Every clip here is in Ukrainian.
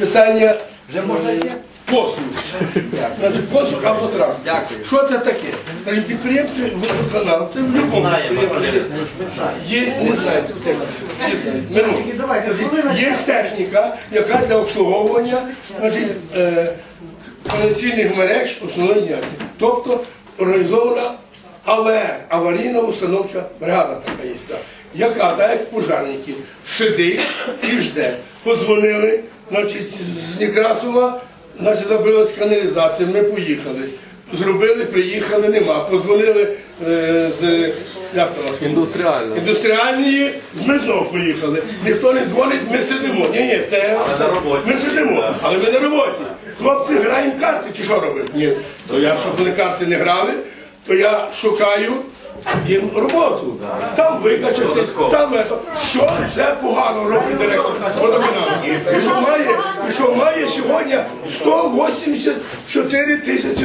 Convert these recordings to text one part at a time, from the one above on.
питання Вже можна йти? послуг. Значить, послуг автотранс. Дякую. Що це таке? Значить, підприємці це в підприємстві є, не знаєте, це, не знаєте. Минуту. давайте, хвилина. Є техніка, яка для обслуговування значить, е, мереж основної діяльності. Тобто організована АВР, аварійна установча бригада така є. Так. Яка, так як пожарники, сидить і жде. Подзвонили, значить, з Некрасова, значить, забилась каналізація, ми поїхали. Зробили, приїхали, нема. Позвонили е, з як то вас? Індустріально. індустріальної, ми знову поїхали. Ніхто не дзвонить, ми сидимо. Ні, ні, це на роботі. ми сидимо, але ми на роботі. Хлопці граємо карти чи що робимо? Ні. То я, щоб вони карти не грали, то я шукаю їм роботу. Там викачати, там ето. Що це погано робить директор водоканалу? І що має, і що має сьогодні 184 тисячі.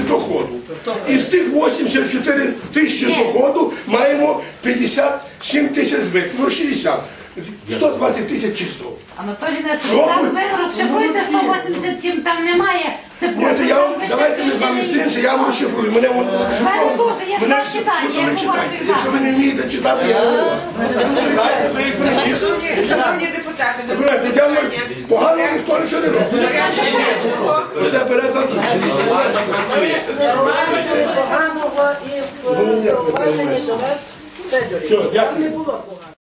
Із тих 84 тисячі доходу маємо 57 тисяч збитків, ну 60. 120 тисяч чисто. Анатолій Нестерович, там ви? ви розшифруйте 187, там немає. Це Ні, це я вам, давайте ми з вами зустрінемося, я вам розшифрую. Мене воно Мене теж, я ж Мене вам читаю, я по читайте. Якщо ви не вмієте читати, я не. Читайте, ви їх. Шановні депутати, до я не- Погано ніхто нічого не робить. В зауваженні до вас Федорів. Все, дякую. Не було погано.